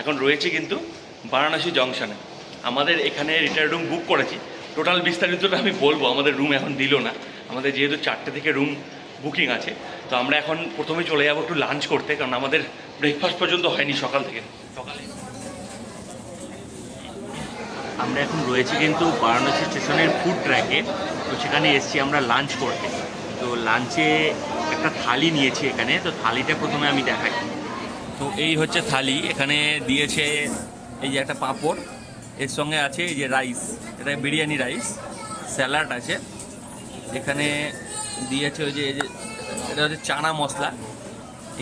এখন রয়েছে কিন্তু বারাণসী জংশনে। আমাদের এখানে রিটায়ার রুম বুক করেছি। টোটাল বিস্তারিতটা আমি বলব, আমাদের রুম এখন দিল না। আমাদের যেহেতু চারটে থেকে রুম বুকিং আছে, তো আমরা এখন প্রথমে চলে যাব একটু লাঞ্চ করতে, কারণ আমাদের ব্রেকফাস্ট পর্যন্ত হয়নি সকাল থেকে। সকালে। আমরা এখন রয়েছি কিন্তু বারাণসী স্টেশনের ফুড ট্র্যাকে তো সেখানে এসছি আমরা লাঞ্চ করতে। তো লাঞ্চে একটা থালি নিয়েছি এখানে, তো থালিটা প্রথমে আমি দেখাই। তো এই হচ্ছে থালি, এখানে দিয়েছে এই যে একটা পাঁপড়, এর সঙ্গে আছে এই যে রাইস, এটা বিরিয়ানি রাইস, স্যালাড আছে। এখানে দিয়েছে ওই যে, এই যে, এটা হচ্ছে চানা মশলা।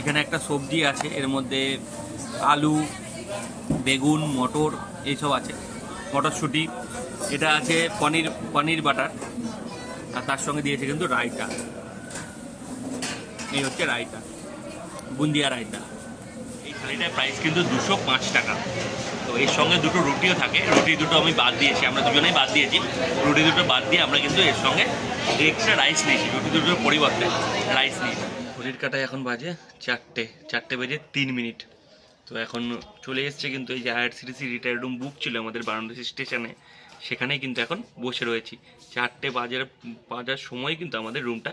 এখানে একটা সবজি আছে, এর মধ্যে আলু, বেগুন, মটর, এইসব আছে, মটরশুঁটি। এটা আছে পনির পনির বাটার, আর তার সঙ্গে দিয়েছে কিন্তু রায়তা। এই হচ্ছে রায়তা, বুন্দিয়া রায়তা। থালিটার প্রাইস কিন্তু দুশো পাঁচ টাকা। তো এর সঙ্গে দুটো রুটিও থাকে। রুটি দুটো আমি বাদ দিয়েছি, আমরা দুজনেই বাদ দিয়েছি। রুটি দুটো বাদ দিয়ে আমরা কিন্তু এর সঙ্গে এক্সট্রা রাইস নিয়েছি। রুটি দুটোর পরিবর্তে রাইস নিয়েছি। ঘড়ির কাটায় এখন বাজে চারটে চারটে বেজে তিন মিনিট। তো এখন চলে এসছে কিন্তু এই যে আইআরসিটিসি রিটায়ার রুম বুক ছিল আমাদের বারাণসী স্টেশনে সেখানেই কিন্তু এখন বসে রয়েছি। চারটে বাজার বাজার সময় কিন্তু আমাদের রুমটা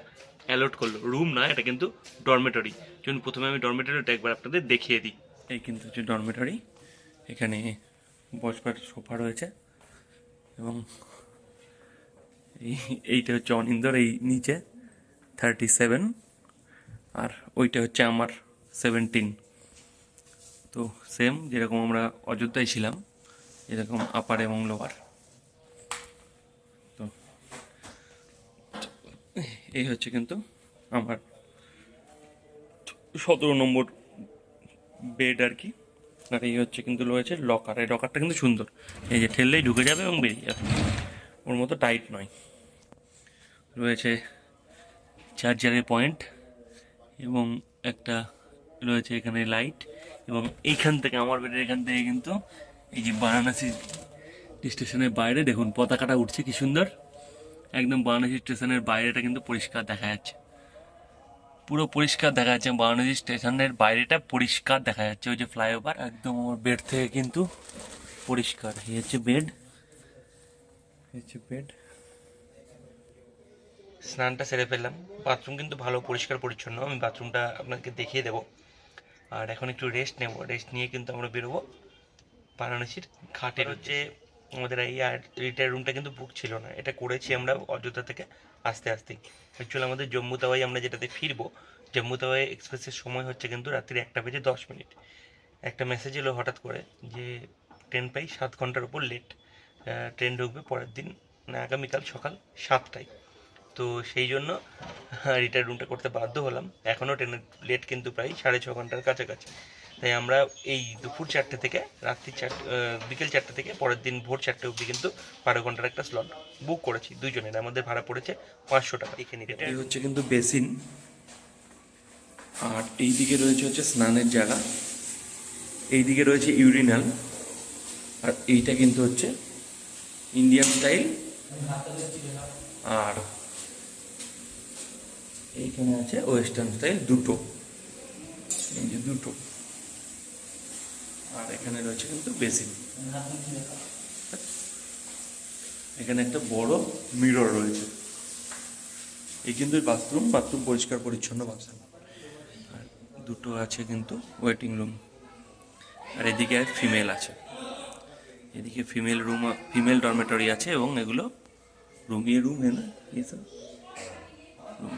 অ্যালট করল। রুম না, এটা কিন্তু ডরমেটরি চলুন, প্রথমে আমি ডরমেটরিটা একবার আপনাদের দেখিয়ে দিই। এই কিন্তু হচ্ছে ডরমেটরি এখানে বসবার সোফা রয়েছে এবং এই, এইটা হচ্ছে অনিন্দর, এই নিচে থার্টি সেভেন আর ওইটা হচ্ছে আমার সেভেন্টিন তো সেম যেরকম আমরা অযোধ্যায় ছিলাম, এরকম আপার এবং লোয়ার তো এই হচ্ছে কিন্তু আমার সতেরো নম্বর বেড আর কি। আর এই হচ্ছে কিন্তু রয়েছে লকার এই লকারটা কিন্তু সুন্দর। এই যে ঠেললেই ঢুকে যাবে এবং বেরিয়ে যাবে। ওর মতো টাইট নয়। রয়েছে চার্জারের পয়েন্ট এবং একটা রয়েছে এখানে লাইট এবং এইখান থেকে আমার বেডের এখান থেকে কিন্তু এই যে বারাণসী স্টেশনের বাইরে দেখুন, পতাকাটা উঠছে কি সুন্দর। একদম বারাণসী স্টেশনের বাইরেটা কিন্তু পরিষ্কার দেখা যাচ্ছে। পুরো পরিষ্কার দেখা যাচ্ছে বারাণসী স্টেশনের বাইরেটা পরিষ্কার দেখা যাচ্ছে। ওই যে ফ্লাইওভার, একদম আমার বেড থেকে কিন্তু পরিষ্কার। এই হচ্ছে বেড। হচ্ছে বেড। স্নানটা সেরে ফেললাম। বাথরুম কিন্তু ভালো, পরিষ্কার, পরিচ্ছন্ন। আমি বাথরুমটা আপনাকে দেখিয়ে দেবো। আর এখন একটু রেস্ট নেব। রেস্ট নিয়ে কিন্তু আমরা বেরোবো। বারাণসীর ঘাটের হচ্ছে আমাদের এই রিটায়ার রুমটা কিন্তু বুক ছিল না। এটা করেছি আমরা অযোধ্যা থেকে আস্তে আস্তে অ্যাকচুয়ালি আমাদের জম্মু তাওয়াই আমরা যেটাতে ফিরবো, জম্মু তাওয়াই এক্সপ্রেসের সময় হচ্ছে কিন্তু রাত্রি একটা বেজে দশ মিনিট। একটা মেসেজ এলো হঠাৎ করে যে ট্রেন প্রায় সাত ঘণ্টার উপর লেট ট্রেন ঢুকবে পরের দিন আগামীকাল সকাল সাতটায়। তো সেই জন্য রিটায়ার রুমটা করতে বাধ্য হলাম। এখনও ট্রেনের লেট কিন্তু প্রায় সাড়ে ছ ঘণ্টার কাছাকাছি। তাই আমরা এই দুপুর চারটে থেকে রাত্রি চারটে বিকেল চারটে থেকে পরের দিন ভোর চারটে অবধি কিন্তু বারো ঘণ্টার একটা স্লট বুক করেছি। দুজনের আমাদের ভাড়া পড়েছে পাঁচশো টাকা। এখানে এই হচ্ছে কিন্তু বেসিন। আর এই দিকে রয়েছে হচ্ছে স্নানের জায়গা। এই দিকে রয়েছে ইউরিনাল। আর এইটা কিন্তু হচ্ছে ইন্ডিয়ান স্টাইল। আর এইখানে আছে ওয়েস্টার্ন স্টাইল দুটো। এই যে দুটো। আর এখানে রয়েছে কিন্তু বেসিন। এখানে একটা বড় মিরর রয়েছে। এই কিন্তু বাথরুম বাথরুম পরিষ্কার, পরিচ্ছন্ন বাথরুম। আর দুটো আছে কিন্তু ওয়েটিং রুম। আর এদিকে ফিমেল আছে। এদিকে ফিমেল রুম, ফিমেল ডরমেটরি আছে এবং এগুলো রুম ইয়ে রুম হ্যাঁ না? রুম।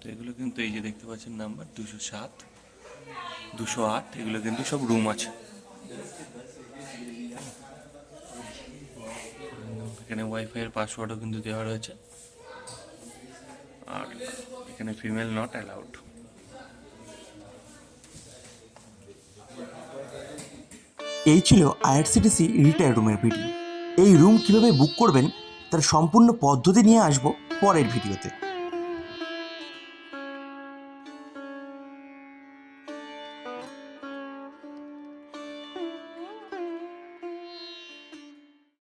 তো এগুলো কিন্তু এই যে দেখতে পাচ্ছেন নাম্বার দুশো সাত। দুশো আট, এগুলো কিন্তু সব রুম আছে। এখানে ওয়াইফাইয়ের পাসওয়ার্ডও কিন্তু দেওয়া রয়েছে। আর এখানে ফিমেল নট অ্যালাউড এই ছিল আইআরসিটিসি রিটায়ার রুমের ভিডিও এই রুম কীভাবে বুক করবেন, তার সম্পূর্ণ পদ্ধতি নিয়ে আসব পরের ভিডিওতে